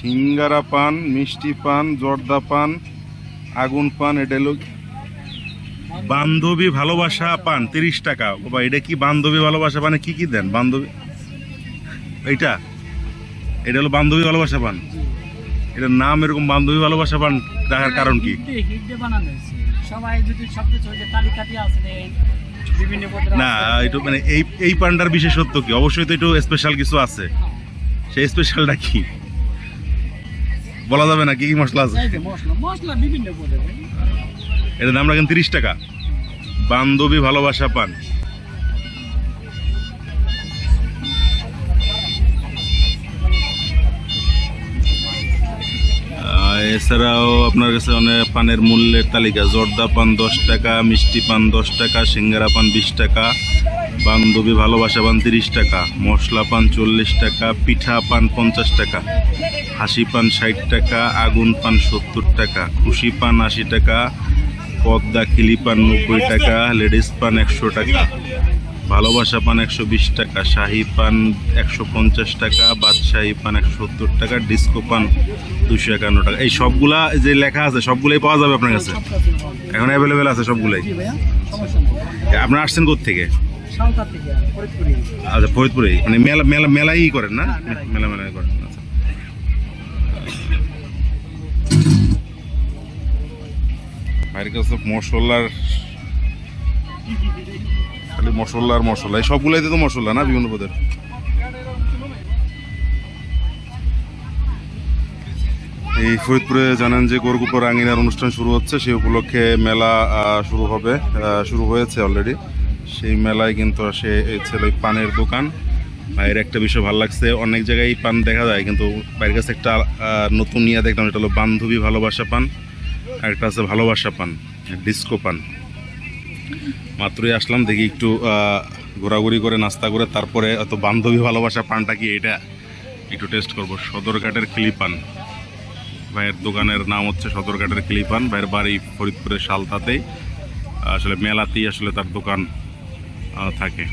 সিঙ্গারা পান মিষ্টি পান জর্দা পান আগুন পান এটা হলো বান্ধবী ভালোবাসা পান তিরিশ টাকা। বাবা এটা কি বান্ধবী ভালোবাসা পানে? কি কি দেন বান্ধবী? এইটা? এটা হলো বান্ধবী ভালোবাসা পান। এটার নাম এরকম বান্ধবী ভালোবাসা পান রাখার কারণ কি? না। একটু মানে এই এই পানটার বিশেষত্ব কি? অবশ্যই তো একটু স্পেশাল কিছু আছে। সেই স্পেশালটা কি? বলা যাবে না কি কি মশলা আছে? মশলা বিভিন্ন এটার দাম রাখেন তিরিশ টাকা। বান্ধবী ভালোবাসা পান। এছাড়াও আপনার কাছে অনেক পানের মূল্যের তালিকা। জর্দা পান দশ টাকা, মিষ্টি পান দশ টাকা, সিঙ্গারা পান বিশ টাকা, বান্ধবী ভালোবাসা পান তিরিশ টাকা, মশলা পান চল্লিশ টাকা, পিঠা পান পঞ্চাশ টাকা, হাসি পান ষাট টাকা, আগুন পান সত্তর টাকা, খুশি পান আশি টাকা, পদ্মা খিলি পান নব্বই টাকা, লেডিস পান একশো টাকা। ভালোবাসা পান একশো বিশ টাকা শাহি পান একশো পঞ্চাশ টাকা বাদশাহী পান একশো সত্তর টাকা ডিস্কো পান দুশো একান্ন টাকা। এই সবগুলা যে লেখা আছে সবগুলাই পাওয়া যাবে আপনার কাছে? এখন অ্যাভেলেবেল আছে সবগুলাই? আপনারা আসছেন থেকে আচ্ছা ফরিদপুরে মানে মেলা মেলা মেলাই করেন না? মেলা মেলাই করেন আচ্ছা। কাছে মশলার খালি মশলা আর মশলা, এই সবগুলাইতে তো মশলা না বিভিন্ন পদের? এই ফরিদপুরে জানেন যে গোরগুপো আঙিনার অনুষ্ঠান শুরু হচ্ছে, সেই উপলক্ষে মেলা শুরু হবে শুরু হয়েছে অলরেডি সেই মেলায় কিন্তু আসে ছিল ওই পানের দোকান। বাইরে একটা বিষয় ভালো লাগছে, অনেক জায়গায় পান দেখা যায়, কিন্তু বাইরের কাছে একটা নতুন ইয়ে দেখলাম এটা হলো বান্ধবী ভালোবাসা পান, আর একটা আছে ভালোবাসা পান ডিস্কো পান। মাত্রই আসলাম, দেখি একটু ঘোরাঘুরি করে, নাস্তা করে, তারপরে অত বান্ধবী ভালোবাসা পানটা কি এটা? একটু টেস্ট করব। সদরঘাটের ক্লিপান ভাইয়ের দোকানের নাম হচ্ছে সদরঘাটের ক্লিপান ভাইয়ের বাড়ি ফরিদপুরের শালতাতেই। আসলে মেলাতেই আসলে তার দোকান থাকে।